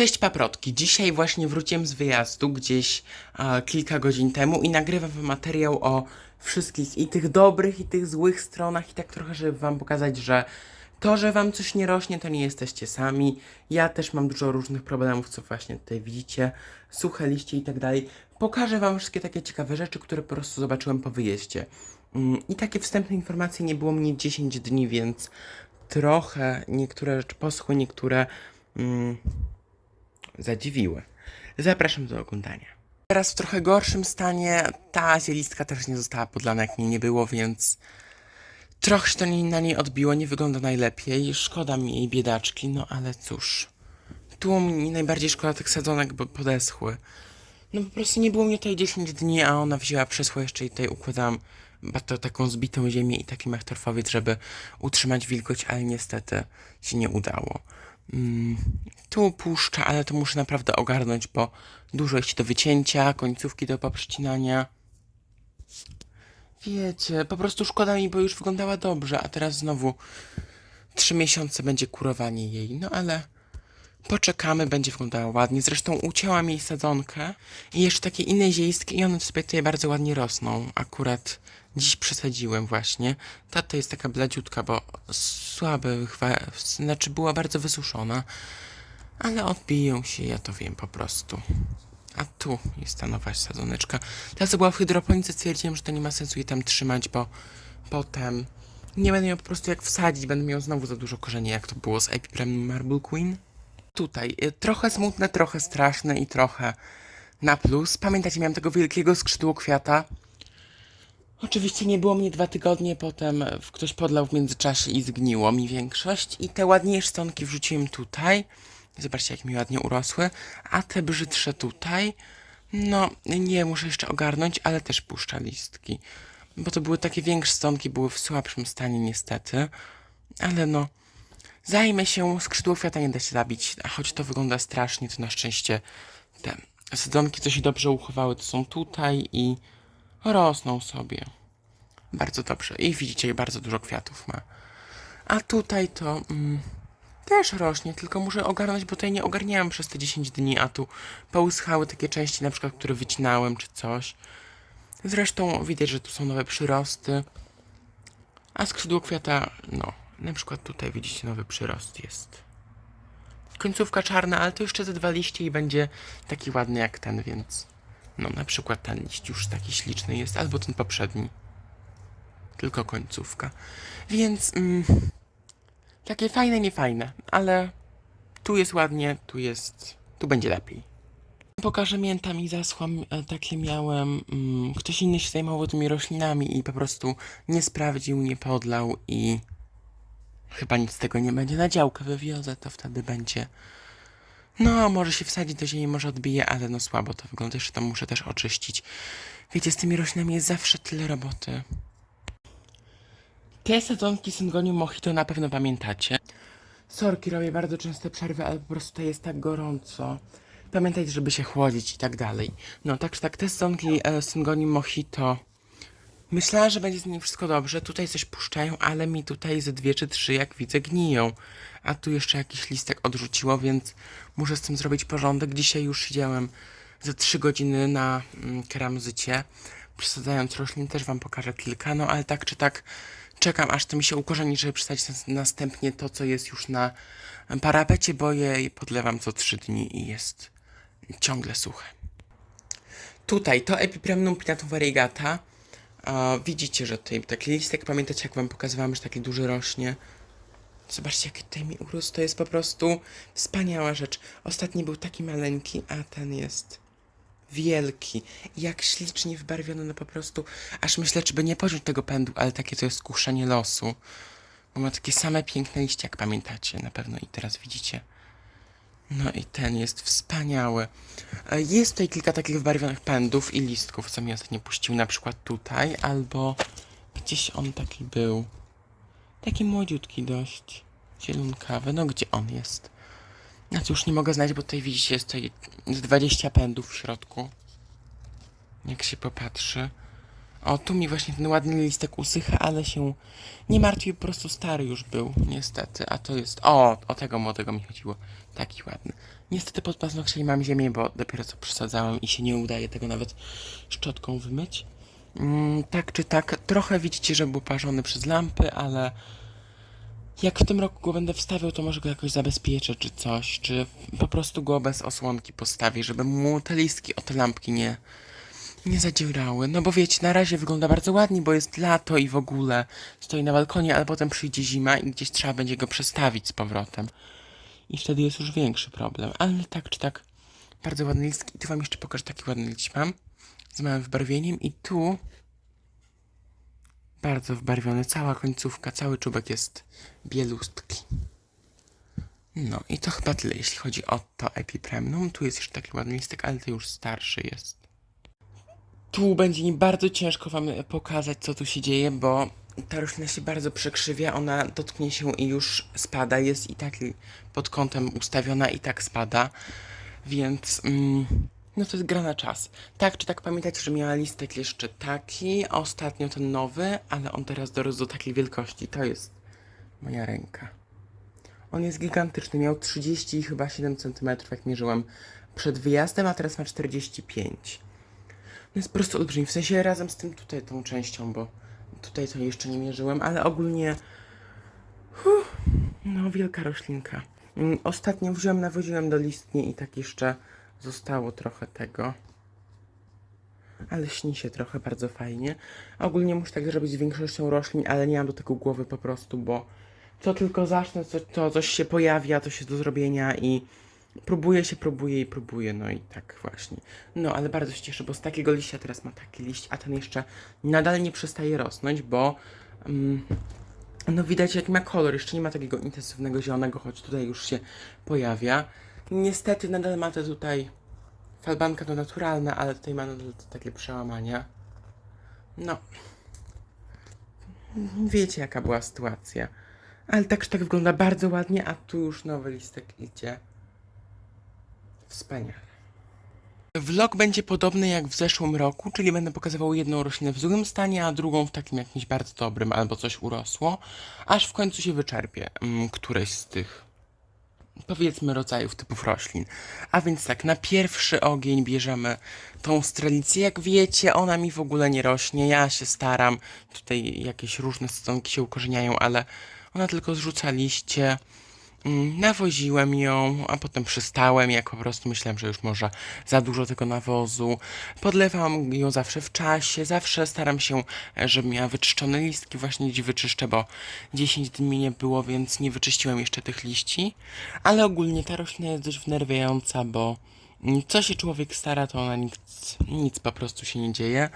Cześć paprotki. Dzisiaj właśnie wróciłem z wyjazdu gdzieś e, kilka godzin temu i nagrywam wam materiał o wszystkich i tych dobrych i tych złych stronach i tak trochę, żeby wam pokazać, że to, że wam coś nie rośnie, to nie jesteście sami. Ja też mam dużo różnych problemów, co właśnie tutaj widzicie, suche liście i tak dalej. Pokażę wam wszystkie takie ciekawe rzeczy, które po prostu zobaczyłem po wyjeździe. Mm, I takie wstępne informacje nie było mnie 10 dni, więc trochę niektóre rzeczy poschły, niektóre mm, zadziwiły. Zapraszam do oglądania. Teraz w trochę gorszym stanie ta zielistka też nie została podlana, jak mnie nie było, więc trochę się to na niej odbiło, nie wygląda najlepiej. Szkoda mi jej biedaczki, no ale cóż. Tu mi najbardziej szkoda tych sadzonek, bo podeschły. No po prostu nie było mnie tutaj 10 dni, a ona wzięła przesło jeszcze i tutaj układałam to taką zbitą ziemię i taki mech torfowiec, żeby utrzymać wilgoć, ale niestety się nie udało. Mm, tu puszcza, ale to muszę naprawdę ogarnąć, bo dużo jest do wycięcia, końcówki do poprzecinania. Wiecie, po prostu szkoda mi, bo już wyglądała dobrze, a teraz znowu trzy miesiące będzie kurowanie jej, no ale poczekamy, będzie wyglądała ładnie. Zresztą ucięłam jej sadzonkę i jeszcze takie inne zielistki i one sobie tutaj bardzo ładnie rosną. Akurat dziś przesadziłem właśnie. Ta to jest taka bladziutka, bo słaby, znaczy była bardzo wysuszona, ale odbiją się, ja to wiem po prostu. A tu jest ta nowa sadzoneczka. Ta, co była w hydroponice, stwierdziłem, że to nie ma sensu jej tam trzymać, bo potem nie będę miał po prostu jak wsadzić, będę miał znowu za dużo korzeni, jak to było z Epiprem Marble Queen. Tutaj y, trochę smutne, trochę straszne i trochę na plus. Pamiętacie, miałem tego wielkiego skrzydło kwiata. Oczywiście nie było mnie dwa tygodnie, potem e, ktoś podlał w międzyczasie i zgniło mi większość. I te ładniejsze stonki wrzuciłem tutaj. Zobaczcie, jak mi ładnie urosły. A te brzydsze tutaj, no nie, muszę jeszcze ogarnąć, ale też puszcza listki. Bo to były takie większe stonki, były w słabszym stanie niestety. Ale no, zajmę się, skrzydło kwiata nie da się zabić. A choć to wygląda strasznie, to na szczęście te sadzonki, co się dobrze uchowały, to są tutaj i rosną sobie. Bardzo dobrze. I widzicie, bardzo dużo kwiatów ma. A tutaj to mm, też rośnie, tylko muszę ogarnąć, bo tutaj nie ogarniałem przez te 10 dni, a tu połyskały takie części, na przykład, które wycinałem czy coś. Zresztą widać, że tu są nowe przyrosty. A skrzydło kwiata, no, na przykład tutaj widzicie nowy przyrost jest. Końcówka czarna, ale to jeszcze ze dwa liście i będzie taki ładny jak ten, więc no na przykład ten liść już taki śliczny jest, albo ten poprzedni. Tylko końcówka. Więc mm, takie fajne, niefajne, ale tu jest ładnie, tu jest, tu będzie lepiej. Pokażę miętami zaschłam, e, takie miałem. Mm, ktoś inny się zajmował tymi roślinami i po prostu nie sprawdził, nie podlał i chyba nic z tego nie będzie. Na działkę wywiozę, to wtedy będzie. No, może się wsadzić do ziemi, może odbije, ale no słabo to wygląda. Jeszcze tam muszę też oczyścić. Wiecie, z tymi roślinami jest zawsze tyle roboty. Te sadzonki Syngonium Mojito na pewno pamiętacie. Sorki, robię bardzo częste przerwy, ale po prostu tutaj jest tak gorąco. Pamiętajcie, żeby się chłodzić i tak dalej. No, tak czy tak, te sadzonki e, Syngonium Mojito... Myślałam, że będzie z nimi wszystko dobrze. Tutaj coś puszczają, ale mi tutaj ze dwie czy trzy, jak widzę, gniją. A tu jeszcze jakiś listek odrzuciło, więc muszę z tym zrobić porządek. Dzisiaj już siedziałem ze trzy godziny na mm, keramzycie. Przesadzając roślin też wam pokażę kilka, no ale tak czy tak czekam, aż to mi się ukorzeni, żeby przesadzić nas- następnie to, co jest już na parapecie, bo je podlewam co trzy dni i jest ciągle suche. Tutaj to Epipremnum pinatum variegata. Widzicie, że tutaj taki listek, pamiętacie jak wam pokazywałam, że taki duży rośnie. Zobaczcie, jaki tutaj mi urósł. To jest po prostu wspaniała rzecz. Ostatni był taki maleńki, a ten jest wielki. Jak ślicznie wybarwiony, no po prostu. Aż myślę, czy by nie pociąć tego pędu, ale takie to jest kuszenie losu. Bo ma takie same piękne liście, jak pamiętacie na pewno i teraz widzicie. No i ten jest wspaniały. E, Jest tutaj kilka takich wybarwionych pędów i listków, co mi ostatnio puścił, na przykład tutaj, albo gdzieś on taki był. Taki młodziutki dość. Zielonkawy. No gdzie on jest? Tu już nie mogę znaleźć, bo tutaj widzicie, jest tutaj z 20 pędów w środku. Jak się popatrzy. O, tu mi właśnie ten ładny listek usycha, ale się nie martwi, po prostu stary już był, niestety. A to jest, o, o tego młodego mi chodziło. Taki ładny. Niestety pod paznokciami mam ziemię, bo dopiero co przesadzałem i się nie udaje tego nawet szczotką wymyć. Mm, tak czy tak, trochę widzicie, że był parzony przez lampy, ale jak w tym roku go będę wstawiał, to może go jakoś zabezpieczę czy coś, czy po prostu go bez osłonki postawię, żeby mu te listki o te lampki nie, nie zadzierały. No bo wiecie, na razie wygląda bardzo ładnie, bo jest lato i w ogóle stoi na balkonie, ale potem przyjdzie zima i gdzieś trzeba będzie go przestawić z powrotem. I wtedy jest już większy problem. Ale tak czy tak, bardzo ładny listki. I tu wam jeszcze pokażę taki ładny liść mam. Z małym wybarwieniem i tu bardzo wbarwiony. Cała końcówka, cały czubek jest bielustki. No i to chyba tyle, jeśli chodzi o to epipremnum. Tu jest jeszcze taki ładny listek, ale to już starszy jest. Tu będzie mi bardzo ciężko wam pokazać, co tu się dzieje, bo ta roślina się bardzo przekrzywia, ona dotknie się i już spada, jest i tak pod kątem ustawiona i tak spada, więc mm, no to jest gra na czas. Tak czy tak pamiętacie, że miała listek jeszcze taki, ostatnio ten nowy, ale on teraz dorósł do takiej wielkości, to jest moja ręka. On jest gigantyczny, miał 30 i chyba 7 cm, jak mierzyłem przed wyjazdem, a teraz ma 45. No jest po prostu olbrzymi, w sensie razem z tym tutaj tą częścią, bo tutaj to jeszcze nie mierzyłem, ale ogólnie uff, no wielka roślinka. Mm, Ostatnio wziąłem, nawoziłem do listni i tak jeszcze zostało trochę tego. Ale śni się trochę bardzo fajnie. Ogólnie muszę tak zrobić z większością roślin, ale nie mam do tego głowy po prostu, bo co tylko zacznę, to, to coś się pojawia, coś jest do zrobienia i próbuję się, próbuję i próbuję, no i tak właśnie. No, ale bardzo się cieszę, bo z takiego liścia teraz ma taki liść, a ten jeszcze nadal nie przestaje rosnąć, bo mm, no widać jaki ma kolor, jeszcze nie ma takiego intensywnego zielonego, choć tutaj już się pojawia. Niestety nadal ma te tutaj falbanka to naturalna, ale tutaj ma nadal takie przełamania. No. Wiecie jaka była sytuacja. Ale tak czy tak wygląda bardzo ładnie, a tu już nowy listek idzie. Wspaniale. Vlog będzie podobny jak w zeszłym roku, czyli będę pokazywał jedną roślinę w złym stanie, a drugą w takim jakimś bardzo dobrym, albo coś urosło, aż w końcu się wyczerpie mm, któreś z tych, powiedzmy, rodzajów typów roślin. A więc tak, na pierwszy ogień bierzemy tą strelicję. Jak wiecie, ona mi w ogóle nie rośnie, ja się staram, tutaj jakieś różne stonki się ukorzeniają, ale ona tylko zrzuca liście. Mm, Nawoziłem ją, a potem przystałem, jak po prostu myślałem, że już może za dużo tego nawozu. Podlewam ją zawsze w czasie, zawsze staram się, żeby miała wyczyszczone listki. Właśnie dziś wyczyszczę, bo 10 dni nie było, więc nie wyczyściłem jeszcze tych liści. Ale ogólnie ta roślina jest dość wnerwiająca, bo co się człowiek stara, to ona nic, nic po prostu się nie dzieje.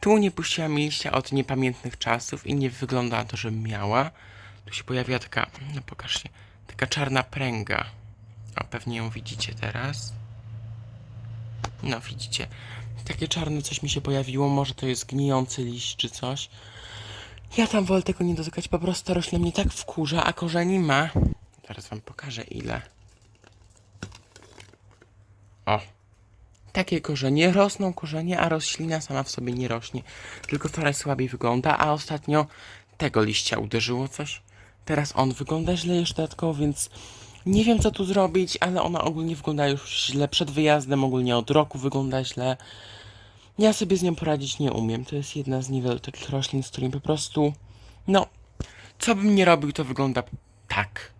Tu nie puściłam liścia od niepamiętnych czasów i nie wygląda na to, żebym miała. Tu się pojawia taka, no pokaż się, taka czarna pręga. O, pewnie ją widzicie teraz. No, widzicie. Takie czarne coś mi się pojawiło, może to jest gnijący liść czy coś. Ja tam wolę tego nie dotykać, po prostu ta roślina mnie tak wkurza, a korzeni ma... Zaraz wam pokażę ile. O. Takie korzenie, rosną korzenie, a roślina sama w sobie nie rośnie. Tylko coraz słabiej wygląda, a ostatnio tego liścia uderzyło coś. Teraz on wygląda źle jeszcze dodatkowo, więc nie wiem co tu zrobić, ale ona ogólnie wygląda już źle. Przed wyjazdem ogólnie od roku wygląda źle. Ja sobie z nią poradzić nie umiem. To jest jedna z niewielu takich roślin, z którymi po prostu, no, co bym nie robił, to wygląda tak.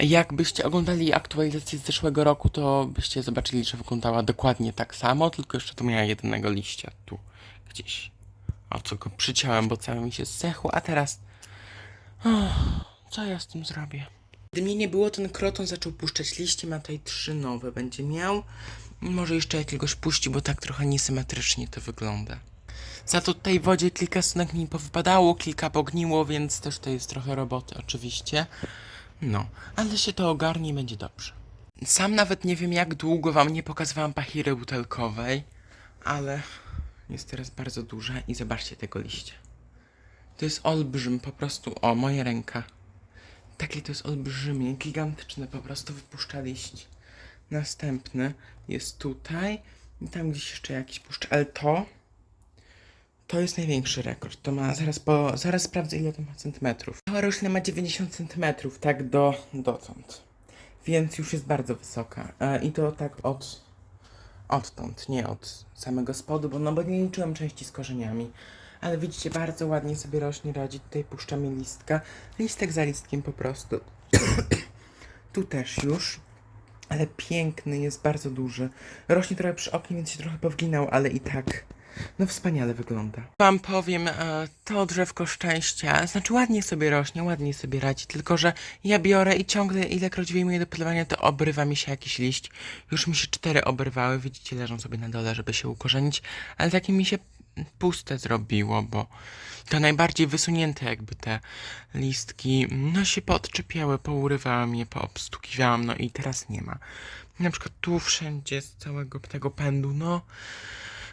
Jakbyście oglądali aktualizację z zeszłego roku, to byście zobaczyli, że wyglądała dokładnie tak samo, tylko jeszcze tu miała jednego liścia, tu gdzieś. O co go przyciąłem, bo cały mi się zsechł, a teraz co ja z tym zrobię? Gdy mnie nie było, ten kroton zaczął puszczać liście, ma tutaj trzy nowe będzie miał. Może jeszcze jakiegoś puści, bo tak trochę niesymetrycznie to wygląda. Za to w wodzie kilka stonek mi powypadało, kilka pogniło, więc też to jest trochę roboty oczywiście. No, ale się to ogarnie i będzie dobrze. Sam nawet nie wiem jak długo wam nie pokazywałam pachiry butelkowej, ale jest teraz bardzo duża i zobaczcie tego liścia. To jest olbrzym, po prostu. O, moja ręka. Takie to jest olbrzymie, gigantyczne, po prostu wypuszcza liść. Następny jest tutaj. I tam gdzieś jeszcze jakiś puszcza. Ale to. To jest największy rekord. To ma, zaraz, po, zaraz sprawdzę ile to ma centymetrów. Cała roślina ma 90 centymetrów, tak do, dotąd. Więc już jest bardzo wysoka. E, I to tak od, odtąd, nie od samego spodu, bo, no bo nie liczyłem części z korzeniami. Ale widzicie, bardzo ładnie sobie rośnie radzi. Tutaj puszczamy listka. Listek za listkiem po prostu. tu też już. Ale piękny, jest bardzo duży. Rośnie trochę przy oknie, więc się trochę powginał, ale i tak. No wspaniale wygląda. Wam powiem, e, to drzewko szczęścia, znaczy ładnie sobie rośnie, ładnie sobie radzi, tylko że ja biorę i ciągle ilekroć wyjmuję do polewania, to obrywa mi się jakiś liść. Już mi się cztery obrywały, widzicie, leżą sobie na dole, żeby się ukorzenić, ale takie mi się puste zrobiło, bo to najbardziej wysunięte jakby te listki, no się poodczepiały, pourywałam je, poobstukiwałam, no i teraz nie ma. Na przykład tu wszędzie z całego tego pędu, no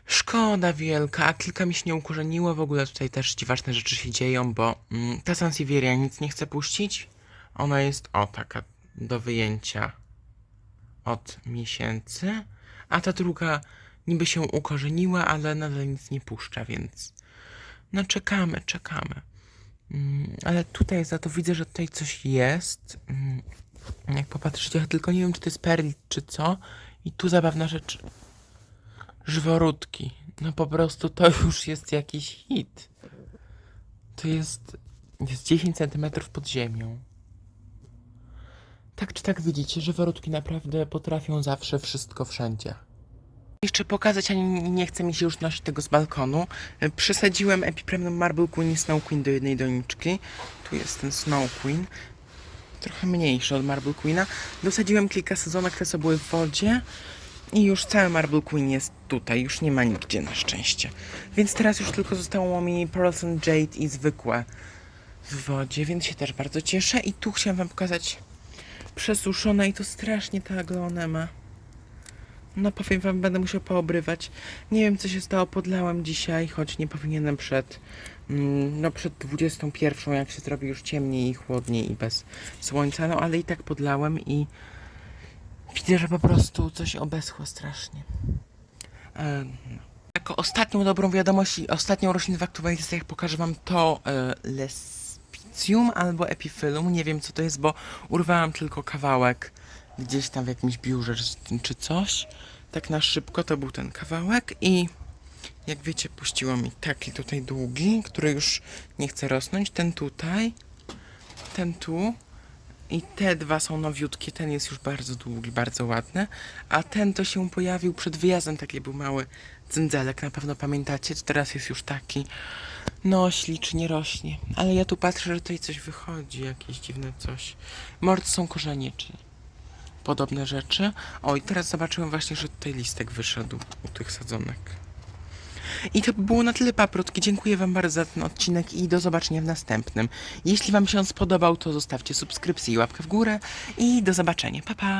Szkoda wielka, a kilka mi się nie ukorzeniło. W ogóle tutaj też dziwaczne rzeczy się dzieją, bo mm, ta Sansevieria nic nie chce puścić. Ona jest o taka do wyjęcia od miesięcy, a ta druga niby się ukorzeniła, ale nadal nic nie puszcza, więc no czekamy, czekamy. Mm, ale tutaj za to widzę, że tutaj coś jest. Mm, jak popatrzycie, tylko nie wiem, czy to jest perlit, czy co. I tu zabawna rzecz żyworódki. No po prostu to już jest jakiś hit. To jest, jest 10 cm pod ziemią. Tak czy tak widzicie, żyworódki naprawdę potrafią zawsze wszystko wszędzie. Jeszcze pokazać, ani nie chce mi się już nosić tego z balkonu. Y, Przesadziłem Epipremnum Marble Queen i Snow Queen do jednej doniczki. Tu jest ten Snow Queen. Trochę mniejszy od Marble Queena. Dosadziłem kilka sezonek, te co były w wodzie. I już cały Marble Queen jest tutaj, już nie ma nigdzie na szczęście. Więc teraz już tylko zostało mi Pearls and Jade i zwykłe w wodzie, więc się też bardzo cieszę. I tu chciałam wam pokazać przesuszone i to strasznie ta aglonema. No powiem wam, będę musiał poobrywać. Nie wiem co się stało, podlałem dzisiaj, choć nie powinienem przed, mm, no przed 21, jak się zrobi już ciemniej i chłodniej i bez słońca, no ale i tak podlałem i Widzę, że po prostu coś obeschło strasznie. No. Jako ostatnią dobrą wiadomość i ostatnią roślinę w aktualizacjach pokażę wam to e, albo Epiphyllum. Nie wiem co to jest, bo urwałam tylko kawałek gdzieś tam w jakimś biurze czy, coś. Tak na szybko to był ten kawałek i jak wiecie puściło mi taki tutaj długi, który już nie chce rosnąć. Ten tutaj, ten tu i te dwa są nowiutkie, ten jest już bardzo długi, bardzo ładny, a ten to się pojawił przed wyjazdem, taki był mały cyndzelek, na pewno pamiętacie, teraz jest już taki, no ślicznie rośnie, ale ja tu patrzę, że tutaj coś wychodzi, jakieś dziwne coś. Mord są korzenie, czy podobne rzeczy. O, i teraz zobaczyłem właśnie, że tutaj listek wyszedł u tych sadzonek. I to by było na tyle paprotki. Dziękuję Wam bardzo za ten odcinek i do zobaczenia w następnym. Jeśli Wam się on spodobał, to zostawcie subskrypcję i łapkę w górę i do zobaczenia. Pa pa!